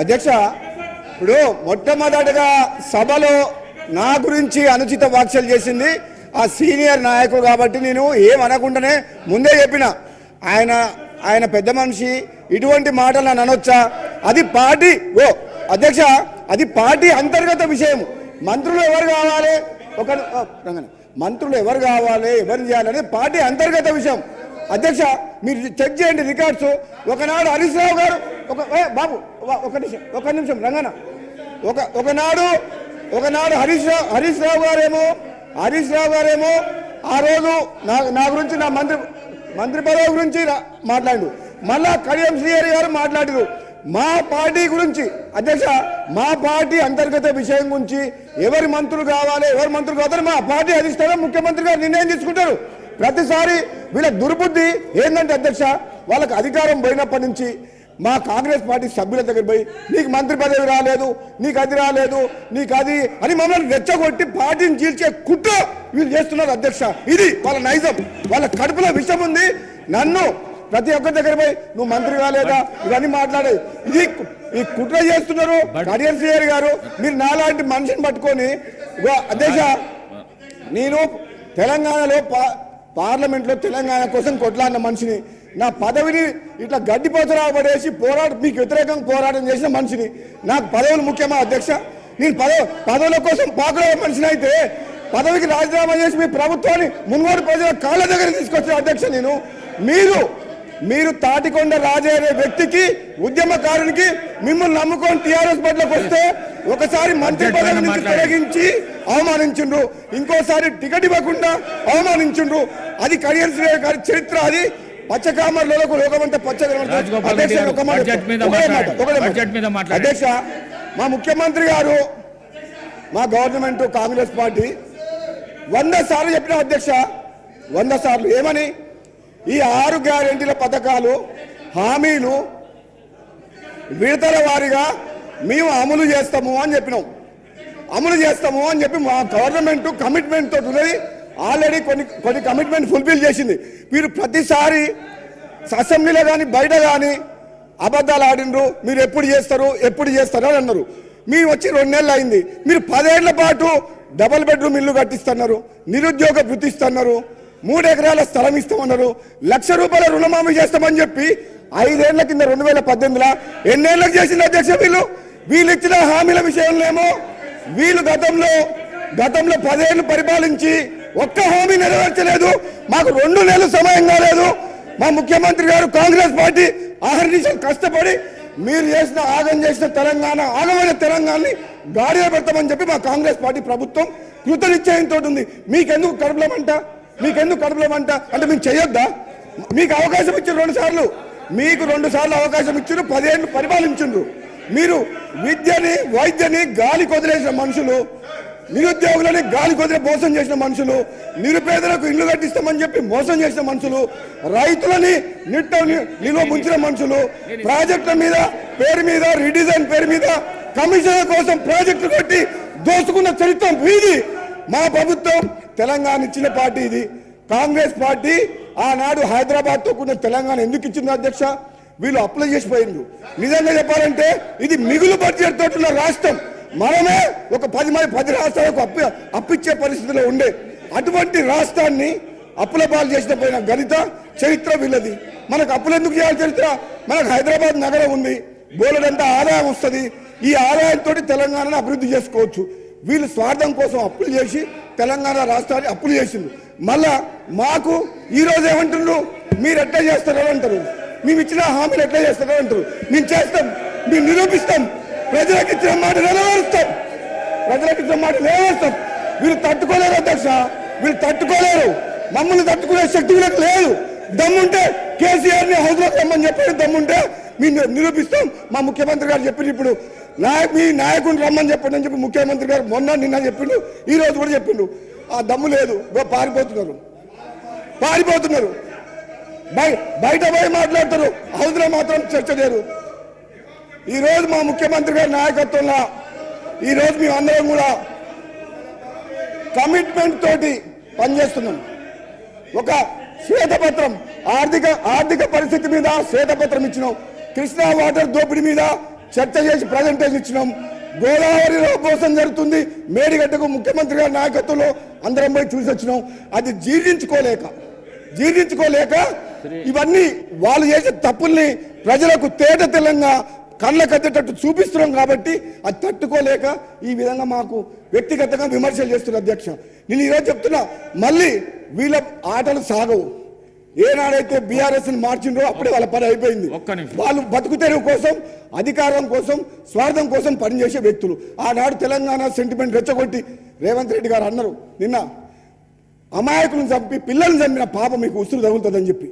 అధ్యక్ష ఇప్పుడు మొట్టమొదటిగా సభలో నా గురించి అనుచిత వ్యాఖ్యలు చేసింది ఆ సీనియర్ నాయకుడు కాబట్టి నేను ఏమనకుండానే ముందే చెప్పిన. ఆయన ఆయన పెద్ద మనిషి ఇటువంటి మాటలు నన్ను అనొచ్చా? అది పార్టీ ఓ అధ్యక్ష అది పార్టీ అంతర్గత విషయం. మంత్రులు ఎవరు కావాలి? ఒక మంత్రులు ఎవరు కావాలి? ఎవరిని చేయాలనేది పార్టీ అంతర్గత విషయం. అధ్యక్ష మీరు చెక్ చేయండి రికార్డ్స్. ఒకనాడు హరీష్ రావు గారు ఒక బాబు ఒక- ఒక నిమిషం ఒక నిమిషం రంగన ఒక ఒకనాడు ఒకనాడు హరీష్ రావు హరీష్ రావు గారేమో హరీష్ రావు గారేమో ఆ రోజు నా నా గురించి నా మంత్రి మంత్రి పదవి గురించి మాట్లాడు మళ్ళా కడియం శ్రీహరి గారు మాట్లాడారు మా పార్టీ గురించి అధ్యక్ష మా పార్టీ అంతర్గత విషయం గురించి ఎవరి మంత్రులు కావాలి ఎవరి మంత్రులు కావాలి మా పార్టీ అధిష్టానం ముఖ్యమంత్రి గారు నిర్ణయం తీసుకుంటారు. ప్రతిసారి వీళ్ళ దుర్బుద్ధి ఏంటంటే అధ్యక్ష వాళ్ళకి అధికారం పోయినప్పటి నుంచి మా కాంగ్రెస్ పార్టీ సభ్యుల దగ్గర పోయి నీకు మంత్రి పదవి రాలేదు నీకు అది రాలేదు నీకు అది అని మమ్మల్ని రెచ్చగొట్టి పార్టీని చీల్చే కుట్ర వీళ్ళు చేస్తున్నారు అధ్యక్ష. ఇది వాళ్ళ నైజం. వాళ్ళ కడుపులో విషం ఉంది. నన్ను ప్రతి ఒక్కరి దగ్గర పోయి నువ్వు మంత్రి కాలేదా? ఇవన్నీ మాట్లాడే ఇది ఈ కుట్ర చేస్తున్నారు కడియం శ్రీహరి గారు. మీరు నాలాంటి మనిషిని పట్టుకొని అధ్యక్ష నేను తెలంగాణలో పార్లమెంట్లో తెలంగాణ కోసం కొట్లాడిన మనిషిని. నా పదవిని ఇట్లా గడ్డిపోతరా పడేసి పోరాటం మీకు వ్యతిరేకంగా పోరాటం చేసిన మనిషిని. నాకు పదవులు ముఖ్యమా అధ్యక్ష? నేను పదవి పదవుల కోసం పాకులే మనిషిని అయితే పదవికి రాజీనామా చేసి మీ ప్రభుత్వాన్ని మున్గోడు ప్రజల కాళ్ళ దగ్గర తీసుకొచ్చిన అధ్యక్ష నేను. మీరు మీరు తాటికొండ రాజే వ్యక్తికి ఉద్యమకారునికి మిమ్మల్ని నమ్ముకొని టీఆర్ఎస్ బట్లకు వస్తే ఒకసారి మంత్రి పదవి నుంచి తొలగించి అవమానించుండ్రు. ఇంకోసారి టికెట్ ఇవ్వకుండా అవమానించుండ్రు. అది కడియం శ్రీ గారి చరిత్ర అది పచ్చకామర్లకు లోకమంతా మాట్లాడండి. అధ్యక్ష మా ముఖ్యమంత్రి గారు మా గవర్నమెంట్ కాంగ్రెస్ పార్టీ వంద సార్లు చెప్పిన అధ్యక్ష వంద సార్లు. ఏమని? ఈ ఆరు గ్యారెంటీల పథకాలు హామీలు విడతల వారీగా మేము అమలు చేస్తాము అని చెప్పినాం. అమలు చేస్తాము అని చెప్పి మా గవర్నమెంట్ కమిట్మెంట్ తోటి ఉన్నది. ఆల్రెడీ కొన్ని కొన్ని కమిట్మెంట్ ఫుల్ఫిల్ చేసింది. మీరు ప్రతిసారి అసెంబ్లీలో కానీ బయట కానీ అబద్ధాలు ఆడినరు మీరు ఎప్పుడు చేస్తారు ఎప్పుడు చేస్తారు అని అన్నారు. మీరు వచ్చి రెండు నెలలు అయింది. మీరు పదేళ్ళ పాటు డబల్ బెడ్రూమ్ ఇల్లు కట్టిస్తున్నారు నిరుద్యోగ వృత్తి ఇస్తున్నారు మూడు ఎకరాల స్థలం ఇస్తామన్నారు లక్ష రూపాయల రుణమాఫీ చేస్తామని చెప్పి ఐదేళ్ళ కింద రెండు వేల పద్దెనిమిదిలో ఎన్నేళ్ళకు చేసింది అధ్యక్ష వీళ్ళు? వీళ్ళు ఇచ్చిన హామీల విషయంలో ఏమో వీళ్ళు గతంలో గతంలో పదేళ్ళు పరిపాలించి ఒక్క హామీ నెరవేర్చలేదు. మాకు రెండు నెలలు సమయం కాలేదు. మా ముఖ్యమంత్రి గారు కాంగ్రెస్ పార్టీ ఆహర్నిశలు కష్టపడి మీరు చేసిన ఆగం చేసిన తెలంగాణ ఆగమైన తెలంగాణని గాడిలో పెడతామని చెప్పి మా కాంగ్రెస్ పార్టీ ప్రభుత్వం కృతనిశ్చయంతో ఉంది. మీకెందుకు కడుపులమంట మీకెందుకు కడుపులమంట అంటే మేము చేయొద్దా? మీకు అవకాశం ఇచ్చారు రెండు సార్లు. మీకు రెండు సార్లు అవకాశం ఇచ్చారు పదేళ్ళు పరిపాలించిండ్రు. మీరు విద్యని వైద్యని గాలి కొదిలేసిన మనుషులు నిరుద్యోగులని గాలి కొదిలే మోసం చేసిన మనుషులు నిరుపేదలకు ఇల్లు కట్టిస్తామని చెప్పి మోసం చేసిన మనుషులు రైతులని నిట్ట నిలువ నిల్వ ముంచిన మనుషులు ప్రాజెక్టుల మీద పేరు మీద రీడిజైన్ పేరు మీద కమిషన్ కోసం ప్రాజెక్టులు కట్టి దోసుకున్న చరిత్ర వీధి మా ప్రభుత్వం తెలంగాణ ఇచ్చిన పార్టీ ఇది. కాంగ్రెస్ పార్టీ ఆనాడు హైదరాబాద్తో కూడిన తెలంగాణ ఎందుకు ఇచ్చింది అధ్యక్ష? వీళ్ళు అప్లై చేసిపోయిండ్రు నిజంగా చెప్పాలంటే ఇది మిగులు బడ్జెట్ తోటి ఉన్న రాష్ట్రం. మనమే ఒక పది మంది పది రాష్ట్రాలకు అప్పు అప్పిచ్చే పరిస్థితిలో ఉండే అటువంటి రాష్ట్రాన్ని అప్పుల పాలు చేసిన పోయిన గణిత చరిత్ర వీళ్ళది. మనకు అప్పులు ఎందుకు చేయాలి చరిత్ర? మనకు హైదరాబాద్ నగరం ఉంది. బోలెడంత ఆదాయం వస్తుంది. ఈ ఆదాయంతో తెలంగాణను అభివృద్ధి చేసుకోవచ్చు. వీళ్ళు స్వార్థం కోసం అప్పులు చేసి తెలంగాణ రాష్ట్రాన్ని అప్పులు చేసింది మళ్ళా మాకు ఈ రోజు ఏమంటున్నారు? మీరు ఎట్లా చేస్తారో అంటారు మేము ఇచ్చిన హామీలు ఎట్లా చేస్తారో అంటారు మేము చేస్తాం. మేము నిరూపిస్తాం. ప్రజలకు ఇచ్చిన మాట నెరవేరుస్తాం. ప్రజలకు ఇచ్చిన మాట నెరవేరుస్తాం. వీళ్ళు తట్టుకోలేరు అధ్యక్ష. వీళ్ళు తట్టుకోలేరు. మమ్మల్ని తట్టుకునే శక్తి వీళ్ళకి లేదు. దమ్ముంటే కేసీఆర్ని హౌస్లో రమ్మని చెప్పారు దమ్ముంటే మేము నిరూపిస్తాం. మా ముఖ్యమంత్రి గారు చెప్పిండు ఇప్పుడు. నాయకు మీ నాయకుని రమ్మని చెప్పండి అని చెప్పి ముఖ్యమంత్రి గారు మొన్న నిన్న చెప్పిండు. ఈ రోజు కూడా చెప్పిండు. ఆ దమ్ము లేదు. పారిపోతున్నారు. పారిపోతున్నారు. బయట పోయి మాట్లాడతారు. హౌస్లో మాత్రం చర్చ లేరు ఈ రోజు మా ముఖ్యమంత్రి గారి నాయకత్వంలో ఈ రోజు మేము అందరం కూడా కమిట్మెంట్ తోటి పనిచేస్తున్నాం. ఒక శ్వేతపత్రం ఆర్థిక ఆర్థిక పరిస్థితి మీద శ్వేతపత్రం ఇచ్చినాం. కృష్ణా వాటర్ దోపిడీ మీద చర్చ చేసి ప్రజెంటేషన్ ఇచ్చినాం. గోదావరిలో మోసం జరుగుతుంది. మేడిగడ్డకు ముఖ్యమంత్రి గారి నాయకత్వంలో అందరం పోయి చూసి వచ్చినాం. అది జీర్ణించుకోలేక జీర్ణించుకోలేక ఇవన్నీ వాళ్ళు చేసే తప్పుల్ని ప్రజలకు తేట తెలంగా కళ్ళ కట్టేటట్టు చూపిస్తున్నాం కాబట్టి అది తట్టుకోలేక ఈ విధంగా మాకు వ్యక్తిగతంగా విమర్శలు చేస్తున్నారు అధ్యక్ష. నేను ఈరోజు చెప్తున్నా మళ్ళీ వీళ్ళ ఆటలు సాగవు. ఏనాడైతే బీఆర్ఎస్ మార్చిండ్రో అప్పుడే వాళ్ళ పని అయిపోయింది. వాళ్ళు బతుకు తెరువు కోసం అధికారం కోసం స్వార్థం కోసం పనిచేసే వ్యక్తులు. ఆనాడు తెలంగాణ సెంటిమెంట్ రెచ్చగొట్టి రేవంత్ రెడ్డి గారు అన్నారు నిన్న అమాయకులను చంపి పిల్లల్ని చంపిన పాప మీకు ఉసురు తగులుతుందని చెప్పి.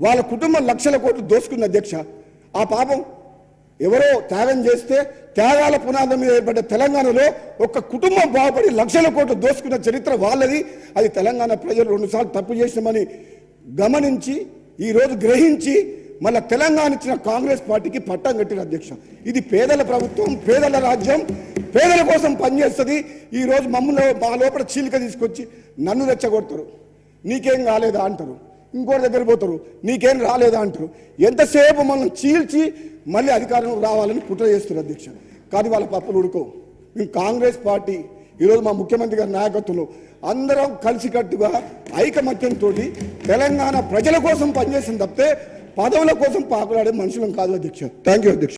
వాళ్ళ కుటుంబం లక్షల కోట్లు దోసుకుంది అధ్యక్ష. ఆ పాపం ఎవరో త్యాగం చేస్తే త్యాగాల పునాదం మీద ఏర్పడ్డ తెలంగాణలో ఒక కుటుంబం బాగుపడి లక్షల కోట్లు దోసుకున్న చరిత్ర వాళ్ళది. అది తెలంగాణ ప్రజలు రెండుసార్లు తప్పు చేసినామని గమనించి ఈరోజు గ్రహించి మళ్ళా తెలంగాణ ఇచ్చిన కాంగ్రెస్ పార్టీకి పట్టం కట్టిన అధ్యక్షం ఇది పేదల ప్రభుత్వం పేదల రాజ్యం పేదల కోసం పనిచేస్తుంది. ఈరోజు మమ్మల్ని మా లోపల చీలిక తీసుకొచ్చి నన్ను రెచ్చగొడతారు. నీకేం కాలేదా అంటారు. ఇంకోటి దగ్గర పోతారు. నీకేం రాలేదా అంటారు. ఎంతసేపు మనం చీల్చి మళ్ళీ అధికారం రావాలని కుట్ర చేస్తున్నారు అధ్యక్ష. కానీ వాళ్ళ పప్పులు ఉడుకో మేము కాంగ్రెస్ పార్టీ ఈరోజు మా ముఖ్యమంత్రి గారి నాయకత్వంలో అందరం కలిసికట్టుగా ఐకమత్యంతో తెలంగాణ ప్రజల కోసం పనిచేసిన తప్పితే పదవుల కోసం పాకులాడే మనుషులం కాదు అధ్యక్ష. థ్యాంక్ యూ అధ్యక్ష.